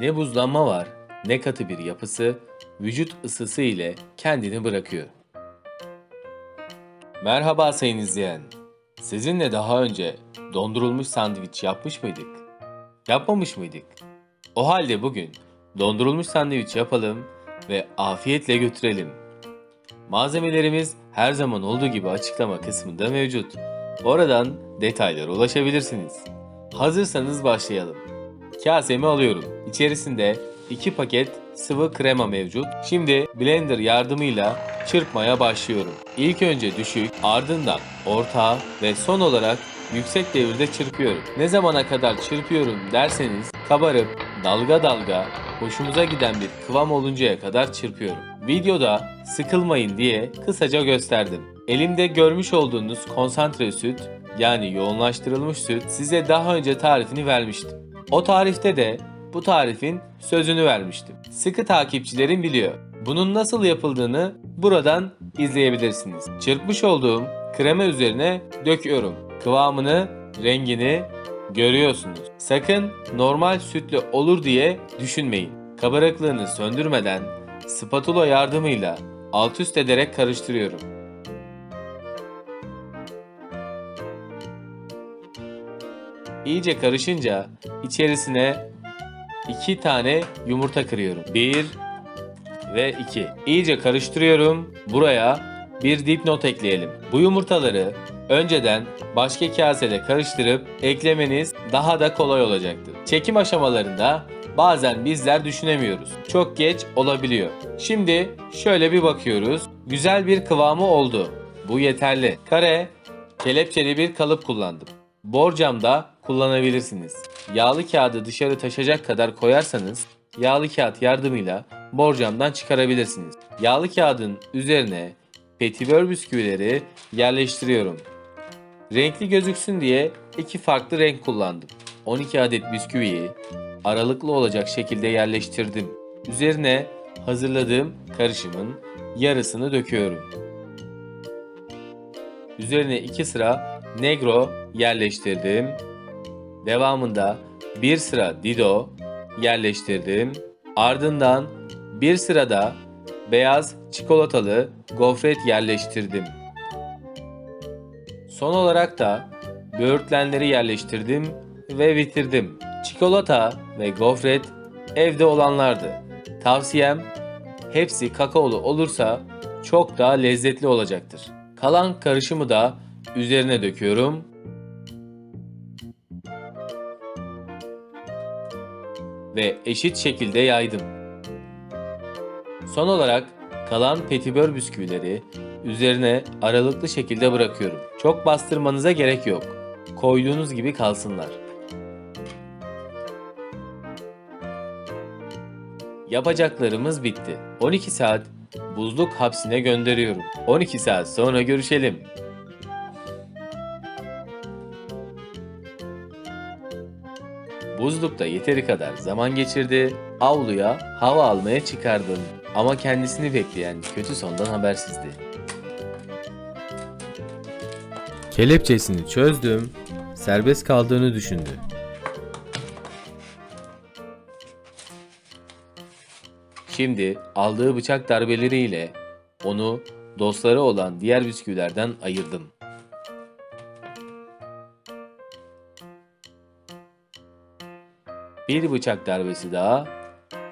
Ne buzlanma var, ne katı bir yapısı, vücut ısısı ile kendini bırakıyor. Merhaba sayın izleyen. Sizinle daha önce dondurulmuş sandviç yapmış mıydık? Yapmamış mıydık? O halde bugün dondurulmuş sandviç yapalım ve afiyetle götürelim. Malzemelerimiz her zaman olduğu gibi açıklama kısmında mevcut. Oradan detaylara ulaşabilirsiniz. Hazırsanız başlayalım. Kasemi alıyorum. İçerisinde 2 paket sıvı krema mevcut. Şimdi blender yardımıyla çırpmaya başlıyorum. İlk önce düşük, ardından orta ve son olarak yüksek devirde çırpıyorum. Ne zamana kadar çırpıyorum derseniz kabarıp dalga dalga hoşumuza giden bir kıvam oluncaya kadar çırpıyorum. Videoda sıkılmayın diye kısaca gösterdim. Elimde görmüş olduğunuz konsantre süt yani yoğunlaştırılmış süt size daha önce tarifini vermiştim. O tarifte de bu tarifin sözünü vermiştim. Sıkı takipçilerim biliyor. Bunun nasıl yapıldığını buradan izleyebilirsiniz. Çırpmış olduğum krema üzerine döküyorum. Kıvamını, rengini görüyorsunuz. Sakın normal sütlü olur diye düşünmeyin. Kabarıklığını söndürmeden spatula yardımıyla alt üst ederek karıştırıyorum. İyice karışınca içerisine 2 tane yumurta kırıyorum. 1 ve 2. İyice karıştırıyorum. Buraya bir dipnot ekleyelim. Bu yumurtaları önceden başka kasede karıştırıp eklemeniz daha da kolay olacaktır. Çekim aşamalarında bazen bizler düşünemiyoruz. Çok geç olabiliyor. Şimdi şöyle bir bakıyoruz. Güzel bir kıvamı oldu. Bu yeterli. Kare, kelepçeli bir kalıp kullandım. Borcamda kullanabilirsiniz. Yağlı kağıdı dışarı taşacak kadar koyarsanız yağlı kağıt yardımıyla borcamdan çıkarabilirsiniz. Yağlı kağıdın üzerine petibör bisküvileri yerleştiriyorum. Renkli gözüksün diye iki farklı renk kullandım. 12 adet bisküviyi aralıklı olacak şekilde yerleştirdim. Üzerine hazırladığım karışımın yarısını döküyorum. Üzerine iki sıra negro yerleştirdim. Devamında bir sıra dido yerleştirdim. Ardından bir sırada beyaz çikolatalı gofret yerleştirdim. Son olarak da böğürtlenleri yerleştirdim ve bitirdim. Çikolata ve gofret evde olanlardı. Tavsiyem hepsi kakaolu olursa çok daha lezzetli olacaktır. Kalan karışımı da üzerine döküyorum. Ve eşit şekilde yaydım. Son olarak kalan petibör bisküvileri üzerine aralıklı şekilde bırakıyorum. Çok bastırmanıza gerek yok. Koyduğunuz gibi kalsınlar. Yapacaklarımız bitti. 12 saat buzluk hapsine gönderiyorum. 12 saat sonra görüşelim. Buzlukta yeteri kadar zaman geçirdi, avluya hava almaya çıkardım. Ama kendisini bekleyen kötü sondan habersizdi. Kelepçesini çözdüm, serbest kaldığını düşündü. Şimdi aldığı bıçak darbeleriyle onu dostları olan diğer bisküvilerden ayırdım. Bir bıçak darbesi daha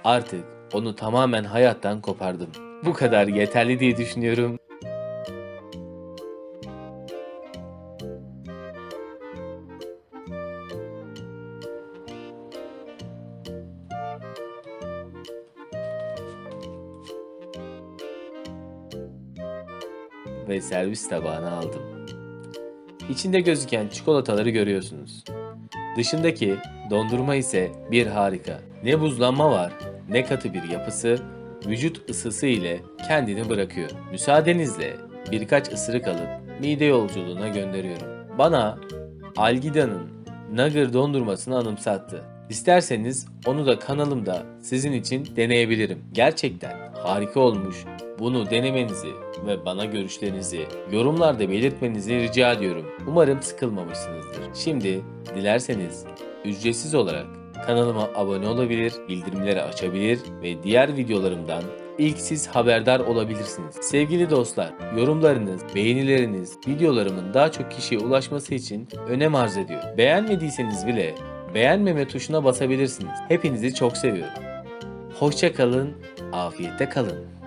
artık onu tamamen hayattan kopardım. Bu kadar yeterli diye düşünüyorum. Ve servis tabağına aldım. İçinde gözüken çikolataları görüyorsunuz. Dışındaki dondurma ise bir harika. Ne buzlanma var, ne katı bir yapısı, vücut ısısı ile kendini bırakıyor. Müsaadenizle birkaç ısırık alıp mide yolculuğuna gönderiyorum. Bana Algida'nın Nugger dondurmasını anımsattı. İsterseniz onu da kanalımda sizin için deneyebilirim. Gerçekten harika olmuş. Bunu denemenizi ve bana görüşlerinizi yorumlarda belirtmenizi rica ediyorum. Umarım sıkılmamışsınızdır. Şimdi dilerseniz ücretsiz olarak kanalıma abone olabilir, bildirimleri açabilir ve diğer videolarımdan ilk siz haberdar olabilirsiniz. Sevgili dostlar, yorumlarınız, beğenileriniz videolarımın daha çok kişiye ulaşması için önem arz ediyor. Beğenmediyseniz bile beğenmeme tuşuna basabilirsiniz. Hepinizi çok seviyorum. Hoşça kalın, afiyette kalın.